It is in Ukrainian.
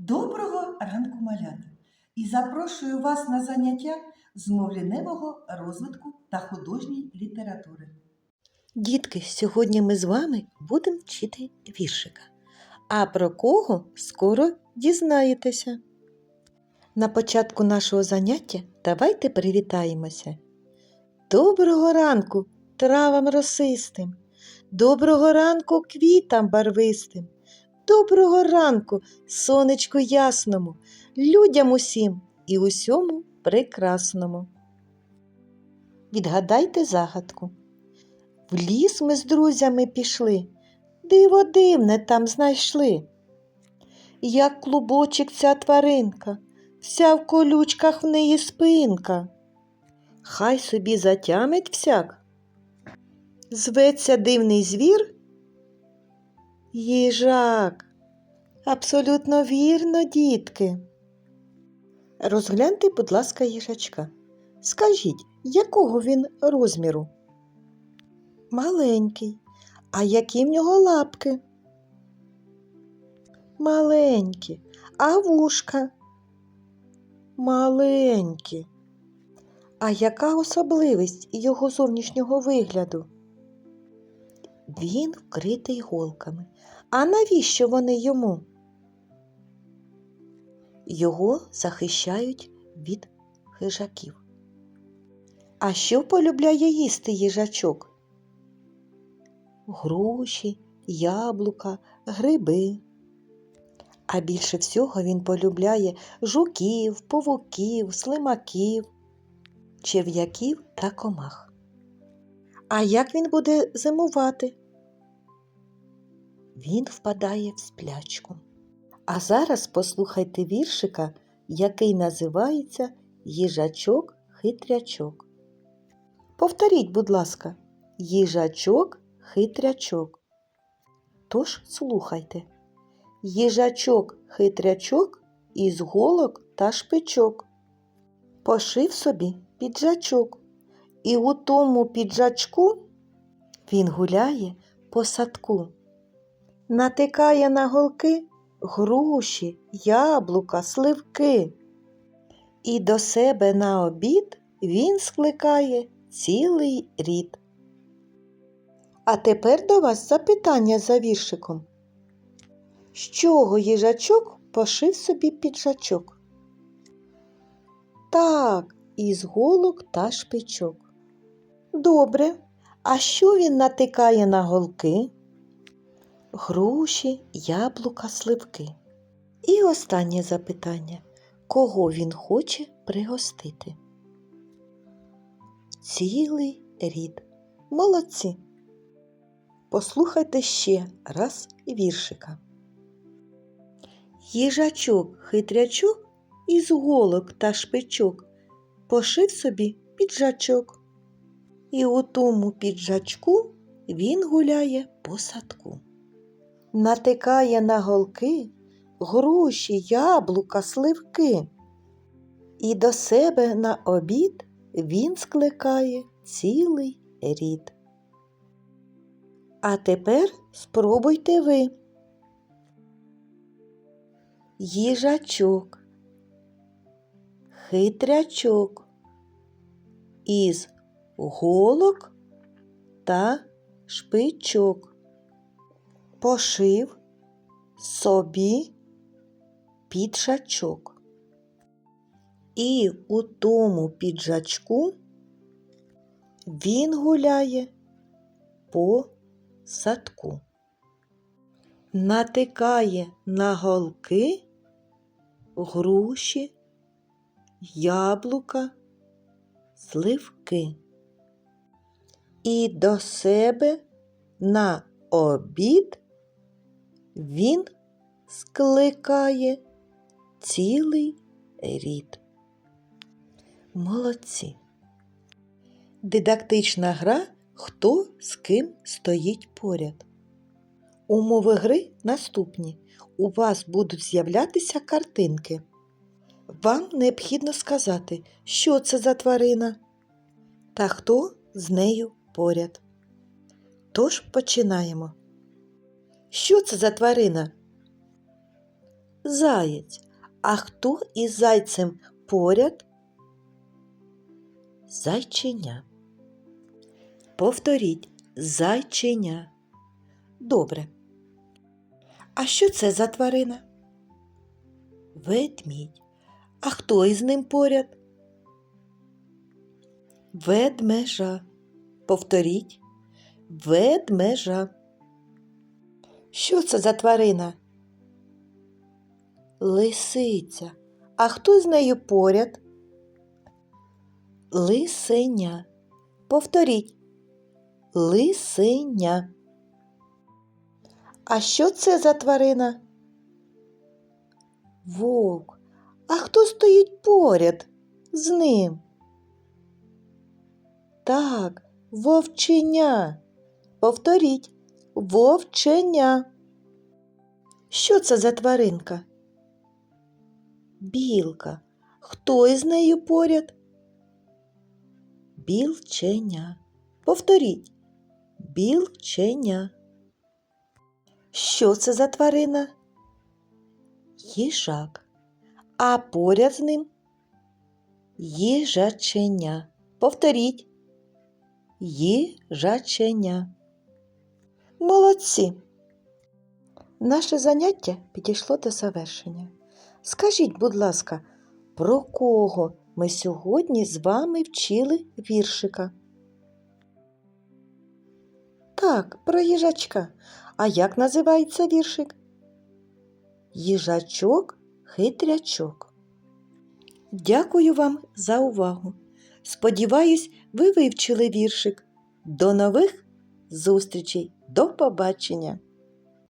Доброго ранку, малята! І запрошую вас на заняття з мовліневого розвитку та художньої літератури. Дітки, сьогодні ми з вами будемо вчити віршика. А про кого скоро дізнаєтеся. На початку нашого заняття давайте привітаємося. Доброго ранку травам росистим, доброго ранку квітам барвистим, доброго ранку сонечку ясному, людям усім і усьому прекрасному. Відгадайте загадку. В ліс ми з друзями пішли, диво дивне там знайшли. Як клубочок ця тваринка, вся в колючках в неї спинка. Хай собі затямить всяк. Зветься дивний звір? Їжак. Абсолютно вірно, дітки. Розгляньте, будь ласка, їжачка. Скажіть, якого він розміру? Маленький. А які в нього лапки? Маленькі. А вушка? Маленькі. А яка особливість його зовнішнього вигляду? Він вкритий голками. А навіщо вони йому? Його захищають від хижаків. А що полюбляє їсти їжачок? груші, яблука, гриби. А більше всього він полюбляє жуків, павуків, слимаків, черв'яків та комах. А як він буде зимувати? Він впадає в сплячку. А зараз послухайте віршика, який називається Їжачок-хитрячок. Повторіть, будь ласка, їжачок хитрячок. Тож слухайте. Їжачок хитрячок із голок та шпичок. Пошив собі піджачок, і у тому піджачку він гуляє по садку. Натикає на голки груші, яблука, сливки. І до себе на обід він скликає цілий рід. А тепер до вас запитання за віршиком. З чого їжачок пошив собі піджачок? Так, із голок та шпичок. Добре. А що він натикає на голки? Груші, яблука, сливки. І останнє запитання. Кого він хоче пригостити? Цілий рід. Молодці. Послухайте ще раз віршика. Їжачок хитрячок із голок та шпичок пошив собі піджачок. І у тому піджачку він гуляє по садку. Натикає на голки груші, яблука, сливки. І до себе на обід він скликає цілий рід. А тепер спробуйте ви. Їжачок, хитрячок із голок та шпичок. Пошив собі піджачок. І у тому піджачку він гуляє по садку. Натикає на голки груші, яблука, сливки. І до себе на обід він скликає цілий рід. Молодці. Дидактична гра Хто з ким стоїть поряд. Умови гри наступні. У вас будуть з'являтися картинки. Вам необхідно сказати, що це за тварина та хто з нею поряд. Тож починаємо. Що це за тварина? заєць. А хто із зайцем поряд? Зайченя. Повторіть зайченя. Добре. А що це за тварина? Ведмідь. А хто із ним поряд? Ведмежа. Повторіть. Ведмежа. Що це за тварина? Лисиця. А хто з нею поряд? Лисеня. Повторіть. Лисеня. А що це за тварина? Вовк. А хто стоїть поряд з ним? Так, вовченя. Повторіть. Вовченя. Що це за тваринка? Білка. Хто із нею поряд? Білченя. Повторіть. Білченя. Що це за тварина? Їжак. А поряд з ним їжаченя. Повторіть. Їжаченя. Молодці. Наше заняття підійшло до завершення. Скажіть, будь ласка, про кого ми сьогодні з вами вчили віршика? Так, про їжачка. А як називається віршик? Їжачок хитрячок. Дякую вам за увагу. Сподіваюсь, ви вивчили віршик. До нових зустрічей. До побачення!